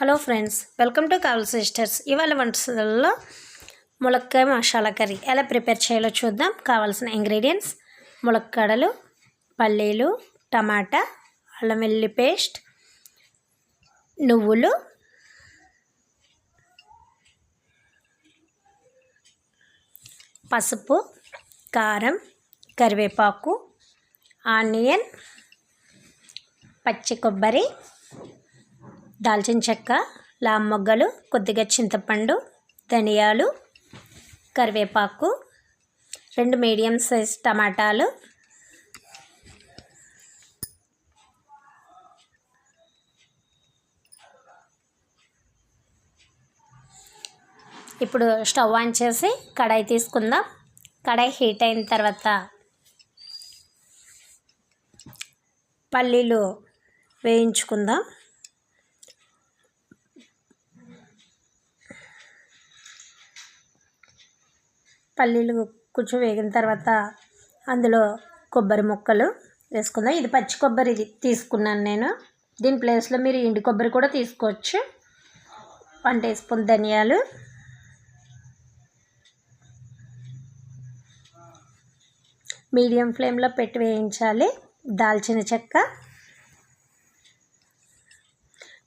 Hello friends welcome to Kaval sisters. ఇవాళ వంటలలో ములక్కాయ మసాలా కర్రీ. ఎలా ప్రిపేర్ చేయాలో చూద్దాం. కావాల్సిన ఇంగ్రీడియంట్స్ ములక్కడలు పల్లీలు టమాటా అల్లం వెల్లి పేస్ట్ నువ్వులు పసుపు కారం కరివేపాకు ఆనియన్ పచ్చి కొబ్బరి దాల్చిన చెక్క లామ్మొగ్గలు కొద్దిగా చింతపండు ధనియాలు కరివేపాకు రెండు మీడియం సైజ్ టమాటాలు ఇప్పుడు స్టవ్ ఆన్ చేసి కడాయి తీసుకుందాం. కడాయి హీట్ అయిన తర్వాత పల్లీలు వేయించుకుందాం. పల్లీలు కొంచెం వేగిన తర్వాత అందులో కొబ్బరి ముక్కలు వేసుకుందాం. ఇది పచ్చి కొబ్బరి తీసుకున్నాను నేను. దీని ప్లేస్లో మీరు ఎండు కొబ్బరి కూడా తీసుకోవచ్చు. వన్ టీ స్పూన్ ధనియాలు. మీడియం ఫ్లేమ్లో పెట్టి వేయించాలి. దాల్చిన చెక్క.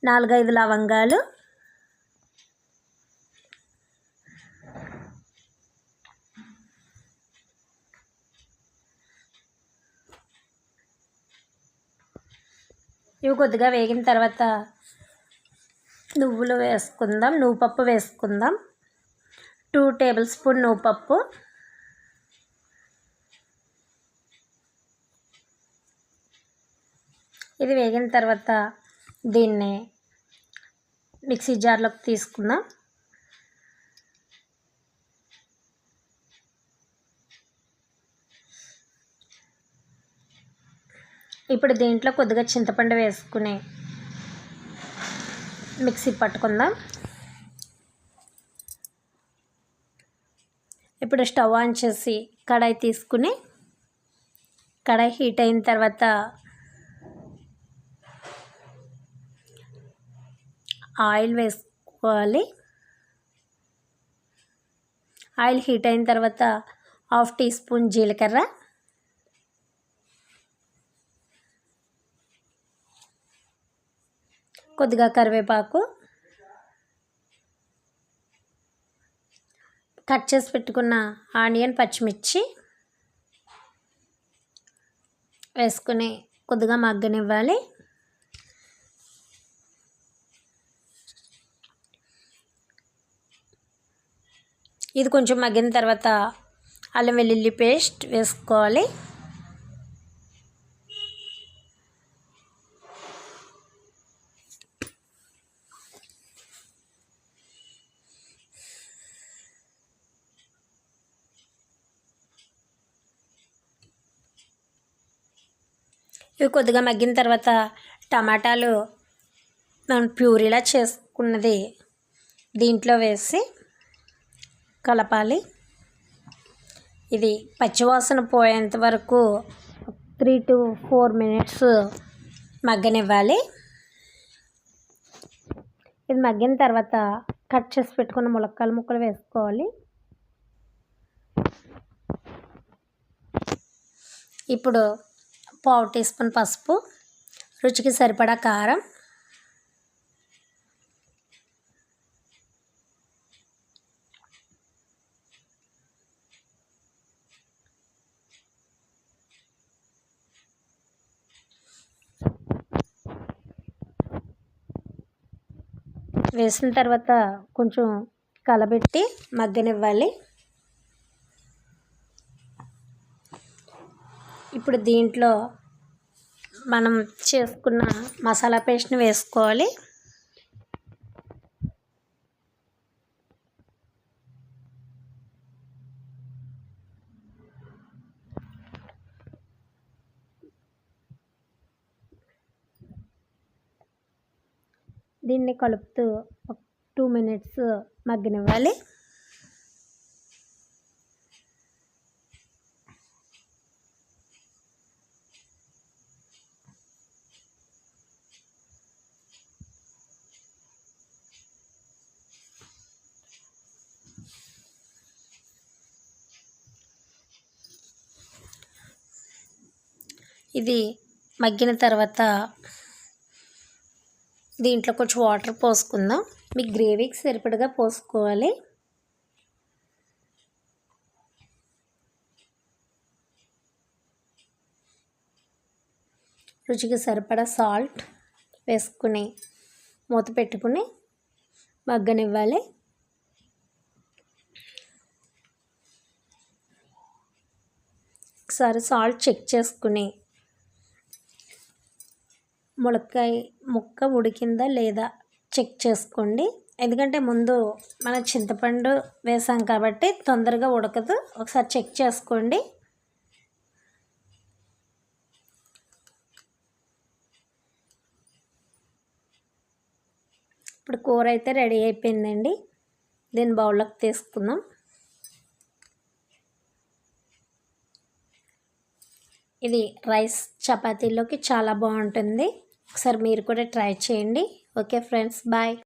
నాలుగైదు లవంగాలు. ఇవి కొద్దిగా వేగిన తర్వాత నువ్వులు వేసుకుందాం. నువ్వు పప్పు వేసుకుందాం. టూ టేబుల్ స్పూన్ నువ్వు పప్పు ఇది వేగిన తర్వాత దీన్ని మిక్సీ జార్లోకి తీసుకుందాం. ఇప్పుడు దీంట్లో కొద్దిగా చింతపండు వేసుకుని మిక్సీ పట్టుకుందాం. ఇప్పుడు స్టవ్ ఆన్ చేసి కడాయి తీసుకుని కడాయి హీట్ అయిన తర్వాత ఆయిల్ వేసుకోవాలి. ఆయిల్ హీట్ అయిన తర్వాత హాఫ్ టీ స్పూన్ జీలకర్ర కొద్దిగా కరివేపాకు కట్ చేసి పెట్టుకున్న ఆనియన్ పచ్చిమిర్చి వేసుకుని కొద్దిగా మగ్గనివ్వాలి. ఇది కొంచెం మగ్గిన తర్వాత అల్లం వెల్లుల్లి పేస్ట్ వేసుకోవాలి. ఇవి కొద్దిగా మగ్గిన తర్వాత టమాటాలు మనం ప్యూరీలా చేసుకున్నది దీంట్లో వేసి కలపాలి. ఇది పచ్చివాసన పోయేంత వరకు త్రీ టు ఫోర్ మినిట్స్ మగ్గనివ్వాలి. ఇది మగ్గిన తర్వాత కట్ చేసి పెట్టుకున్న ములక్కాల ముక్కలు వేసుకోవాలి. ఇప్పుడు పావు టీ స్పూన్ పసుపు రుచికి సరిపడా కారం వేసిన తర్వాత కొంచెం కలబెట్టి మగ్గనివ్వాలి. ఇప్పుడు దీంట్లో మనం చేసుకున్న మసాలా పేస్ట్ని వేసుకోవాలి. దీన్ని కలుపుతూ ఒక టూ మినిట్స్ మగ్గనివ్వాలి. ఇది మగ్గిన తర్వాత దీంట్లో కొంచెం వాటర్ పోసుకుందాం. మీ గ్రేవీకి సరిపడగా పోసుకోవాలి. రుచికి సరిపడా సాల్ట్ వేసుకుని మూత పెట్టుకుని మగ్గనివ్వాలి. ఒకసారి సాల్ట్ చెక్ చేసుకుని ములక్కాయ ముక్క ఉడికిందా లేదా చెక్ చేసుకోండి. ఎందుకంటే ముందు మన చింతపండు వేసాం కాబట్టి తొందరగా ఉడకదు. ఒకసారి చెక్ చేసుకోండి. ఇప్పుడు కూర అయితే రెడీ అయిపోయిందండి. దీన్ని బౌల్లోకి తీసుకుందాం. ఇది రైస్ చపాతీలోకి చాలా బాగుంటుంది. ఒకసారి మీరు కూడా ట్రై చేయండి. Okay friends bye.